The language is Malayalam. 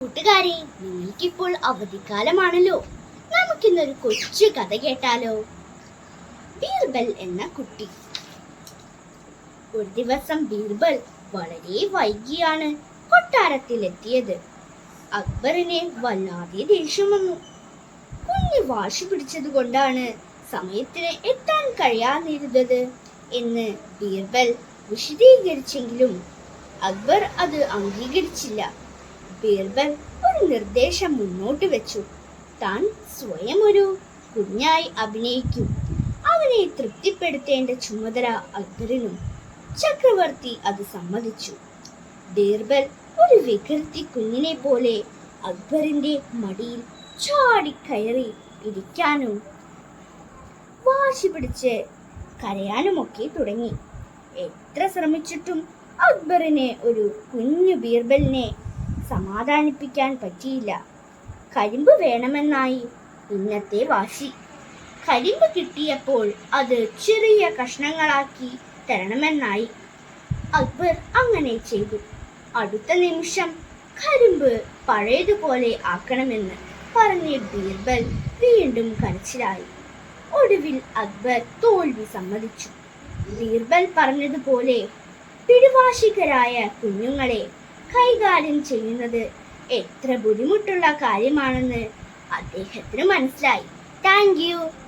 കൂട്ടുകാരെ നിങ്ങൾക്കിപ്പോൾ അവധിക്കാലമാണല്ലോ. നമുക്കിന്നൊരു കൊച്ചു കഥ കേട്ടാലോ? ബീർബൽ എന്ന കുട്ടി. ഒരു ദിവസം ബീർബൽ വളരെ വൈകിയാണ് കൊട്ടാരത്തിലെത്തിയത്. അക്ബറിനെ വല്ലാതെ ദേഷ്യം വന്നു. കുഞ്ഞ് വാശി പിടിച്ചത് കൊണ്ടാണ് സമയത്തിന് എത്താൻ കഴിയാതിരുന്നത് എന്ന് ബീർബൽ വിശദീകരിച്ചെങ്കിലും അക്ബർ അത് അംഗീകരിച്ചില്ല. ബീർബൽ ഒരു നിർദ്ദേശം മുന്നോട്ട് വെച്ചു. താൻ സ്വയം ഒരു കുഞ്ഞായി അഭിനയിക്കും. അവനെ തൃപ്തിപ്പെടുത്തേണ്ട ചുമതല അക്ബറിനും ചക്രവർത്തി അത് സമ്മതിച്ചു. ബീർബൽ ഒരു വികൃതി കുഞ്ഞിനെ പോലെ അക്ബറിന്റെ മടിയിൽ ചാടിക്കയറി ഇരിക്കാനും വാശി പിടിച്ച് കരയാനുമൊക്കെ തുടങ്ങി. എത്ര ശ്രമിച്ചിട്ടും അക്ബറിനെ ഒരു കുഞ്ഞു ബീർബലിനെ സമാധാനിപ്പിക്കാൻ പറ്റിയില്ല. കരിമ്പ് വേണമെന്നായി. ഇന്നത്തെ വാശി. കരിമ്പ് കിട്ടിയപ്പോൾ അത് ചെറിയ കഷ്ണങ്ങളാക്കി തരണമെന്നായി. അക്ബർ അങ്ങനെ ചെയ്തു. അടുത്ത നിമിഷം കരിമ്പ് പഴയതുപോലെ ആക്കണമെന്ന് പറഞ്ഞ് ബീർബൽ വീണ്ടും കരച്ചിലായി. ഒടുവിൽ അക്ബർ തോൽവി സമ്മതിച്ചു. ബീർബൽ പറഞ്ഞതുപോലെ പിടിവാശികരായ കുഞ്ഞുങ്ങളെ കൈകാര്യം ചെയ്യുന്നത് എത്ര ബുദ്ധിമുട്ടുള്ള കാര്യമാണെന്ന് അദ്ദേഹത്തിന് മനസ്സിലായി. താങ്ക്